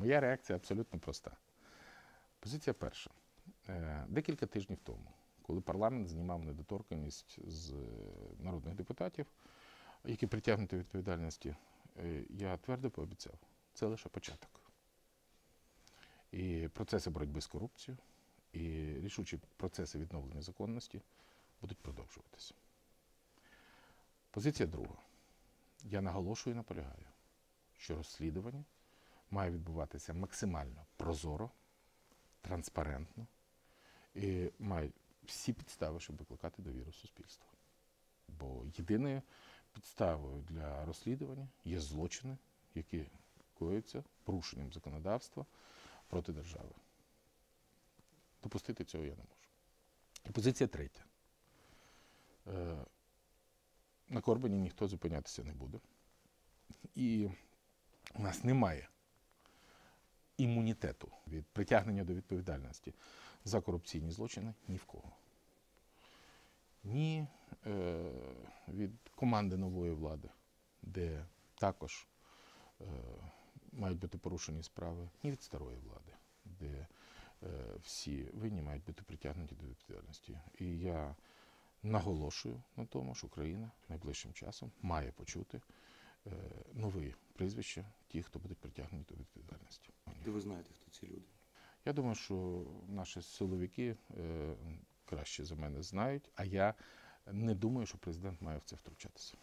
Моя реакція абсолютно проста. Позиція перша. Е, Декілька тижнів тому, коли парламент знімав недоторканність з е, народних депутатів, які притягнуті відповідальності, е, я твердо пообіцяв, це лише початок. І процеси боротьби з корупцією, і рішучі процеси відновлення законності будуть продовжуватися. Позиція друга. Я наголошую і наполягаю, що розслідування має відбуватися максимально прозоро, транспарентно і має всі підстави, щоб викликати довіру суспільства. Бо єдиною підставою для розслідування є злочини, які коюються порушенням законодавства проти держави. Допустити цього я не можу. І позиція третя. Е, на Корбані ніхто зупинятися не буде. І у нас немає імунітету від притягнення до відповідальності за корупційні злочини ні в кого. Ні е, від команди нової влади, де також е, мають бути порушені справи, ні від старої влади, де е, всі винні мають бути притягнуті до відповідальності. І я наголошую на тому, що Україна найближчим часом має почути е, нові прізвища тих, хто будуть притягнуті до відповідальності. Де ви знаєте, хто ці люди? Я думаю, що наші силовики е, краще за мене знають, а я не думаю, що президент має в це втручатися.